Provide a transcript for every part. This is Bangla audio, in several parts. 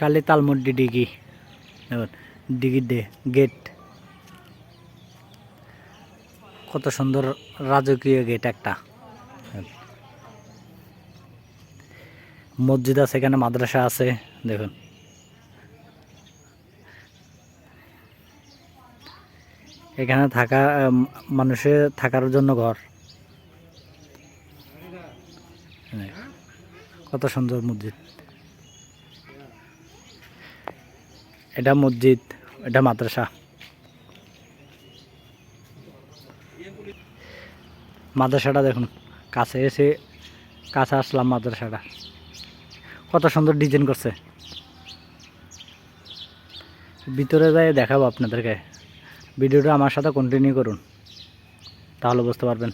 কালি তালমুড্ডি ডিগি। দেখুন ডিগির ডে গেট। কত সুন্দর রাজকীয় গেট একটা। মসজিদ আছে এখানে, মাদ্রাসা আছে, দেখুন। এখানে থাকা মানুষের থাকার জন্য ঘর। কত সুন্দর মসজিদ। এটা মসজিদ, এটা মাদ্রাসা। মাদ্রাসাটা দেখুন, কাছে এসে কাছে আসলাম মাদ্রাসাটা। কত সুন্দর ডিজাইন করছে। ভিতরে যাই দেখাবো আপনাদেরকে। ভিডিওটা আমার সাথে কন্টিনিউ করুন। তাহলে বুঝতে পারবেন।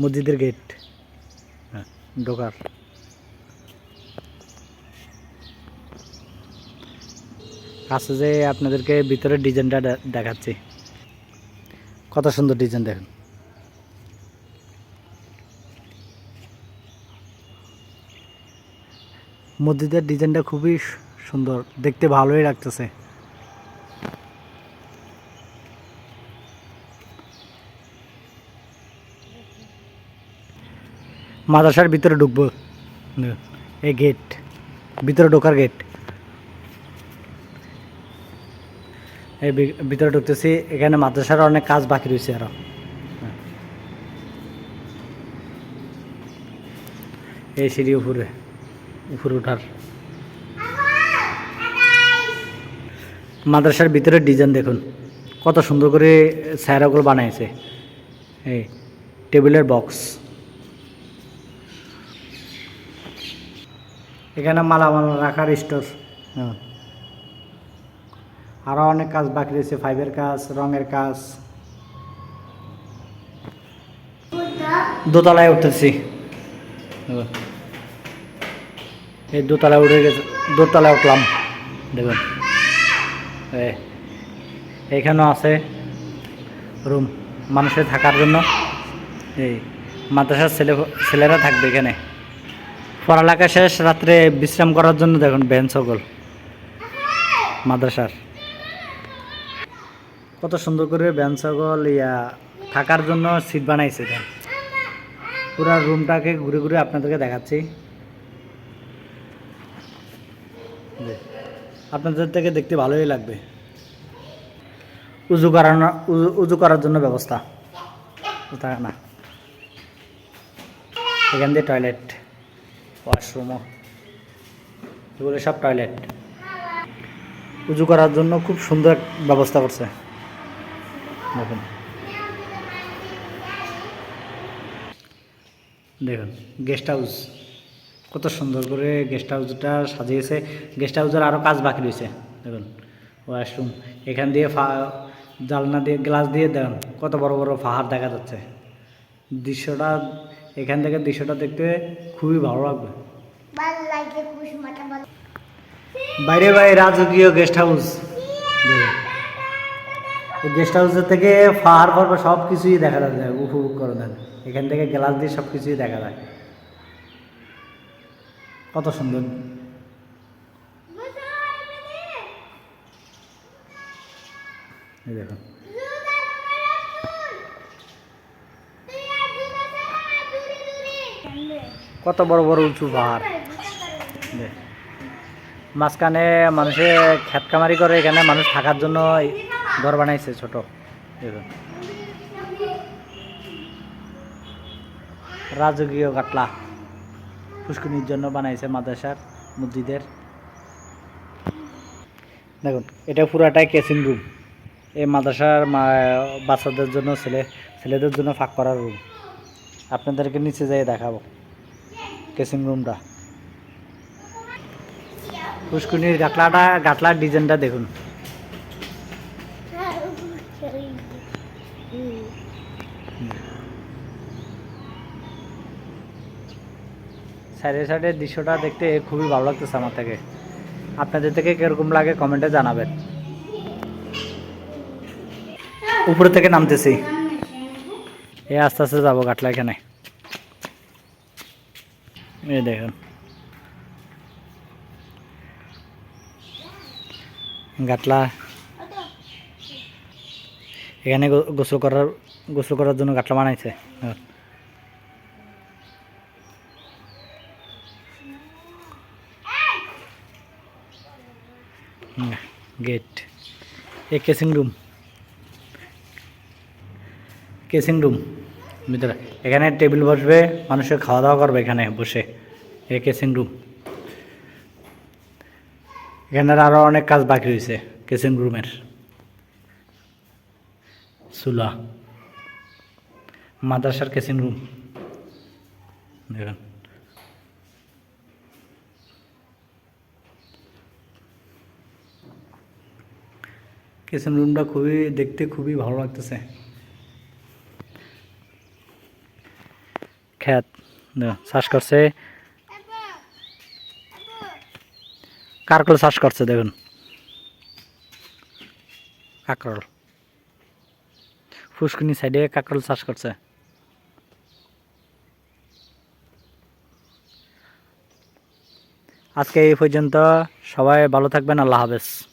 মসজিদের গেট হ্যাঁ ঢোকার। কাছে যে আপনাদেরকে ভিতরের ডিজাইনটা দেখাচ্ছি। কত সুন্দর ডিজাইন দেখুন। মসজিদের ডিজাইনটা খুবই সুন্দর। দেখতে ভালোই লাগতেছে। মাদ্রাসার ভিতরে ঢুকবো। এই গেট ভিতরে ঢোকার গেট এই ভিতরে ঢুকতেছি, এখানে মাদ্রাসার অনেক কাজ বাকি রয়েছে আরও। হ্যাঁ। এই সিঁড়ি উপরে উপরে উঠার মাদ্রাসার ভিতরে ডিজাইন দেখুন, কত সুন্দর করে স্যারাগুলো বানাইছে। এই টেবিলের বক্স। এখানে মালামাল রাখার স্টোর। হ্যাঁ। আরও অনেক কাজ বাকি রয়েছে ফাইভের কাজ রঙের কাজ। দোতলায় উঠতেছি। এই দোতলায় উঠে গেছে দোতলায় উঠলাম দেখুন। এই, এইখানেও আছে রুম মানুষের থাকার জন্য। এই মাদ্রাসার ছেলে ছেলেরা থাকবে এখানে। পড়ালেখা শেষ রাত্রে বিশ্রাম করার জন্য দেখুন বেঞ্চ সকল। মাদ্রাসার। কত সুন্দর করে বেঞ্চ সকল ইয়া, থাকার জন্য সিট বানাইছে এখানে পুরো রুমটাকে ঘুরে ঘুরে আপনাদেরকে দেখাচ্ছি। আপনাদের থেকে দেখতে ভালোই লাগবে। উজু করানো, উজু- করার জন্য ব্যবস্থা। না। এখান দিয়ে টয়লেট ওয়াশরুমও এগুলো সব টয়লেট উজু করার জন্য খুব সুন্দর ব্যবস্থা করছে। দেখুন। দেখুন গেস্ট হাউস কত সুন্দর করে গেস্ট হাউসটা সাজিয়েছে। গেস্ট হাউসের আরও কাজ বাকি রয়েছে। দেখুন ওয়াশরুম এখান দিয়ে ফা জালনা দিয়ে গ্লাস দিয়ে দেখুন কত বড় বড় পাহাড় দেখা যাচ্ছে। দৃশ্যটা এখান থেকে দৃশ্যটা দেখতে খুবই ভালো লাগবে। বাইরে বাইরে রাজকীয় গেস্ট হাউস গেস্ট হাউসের থেকে পাহাড় পর্ব সব কিছুই দেখা যায় উপভোগ করে দেন এখান থেকে গ্লাস দিয়ে সব কিছুই দেখা যায়। কত সুন্দর। দেখুন কত বড় বড় উঁচু পাহাড়। মাঝখানে মানুষে কামারি করে, এখানে মানুষ থাকার জন্য ঘর বানাইছে ছোট। দেখুন রাজকীয় কাটলা পুষ্করিণীর জন্য বানাইছে মাদ্রাসার মসজিদের। দেখুন, এটা পুরাটাই কেসিং রুম এই মাদ্রাসার বাচ্চাদের জন্য, ছেলে, ছেলেদের জন্য ফাঁক করার রুম আপনাদেরকে নিচে যেয়ে দেখাবো কেসিং রুমটা পুষ্করিণীর গাটলাটা, গাটলার ডিজাইনটা দেখুন। সাইডে সাইডের দৃশ্যটা দেখতে খুবই ভালো লাগতেছে আমার থেকে। আপনাদের থেকে কীরকম লাগে কমেন্টে জানাবেন। উপরে থেকে নামতেছি। এই আস্তে আস্তে যাব গাটলা এখানে। এই দেখুন। গাটলা। এখানে গোসল করার গোসল করার জন্য গাটলা বানাইছে। গেট এ কেসিং রুম কেসিং রুম ভিতরে। এখানে টেবিল বসবে, মানুষের খাওয়া দাওয়া করবে এখানে বসে। এ কেসিং রুম এখানে আরও অনেক কাজ বাকি রয়েছে কেসিং রুমের চুলা। মাদ্রাসার কেসিং রুম দেখুন। কিচেন রুমটা খুবই দেখতে খুবই ভালো লাগতেছে। খ্যাত শ্বাস করছে। কারকল শ্বাস করছে দেখুন। কাকরল। ফুসকুনি সাইডে কাকরল চাষ করছে। আজকে এই পর্যন্ত সবাই ভালো থাকবেন, আল্লাহ হাফেজ।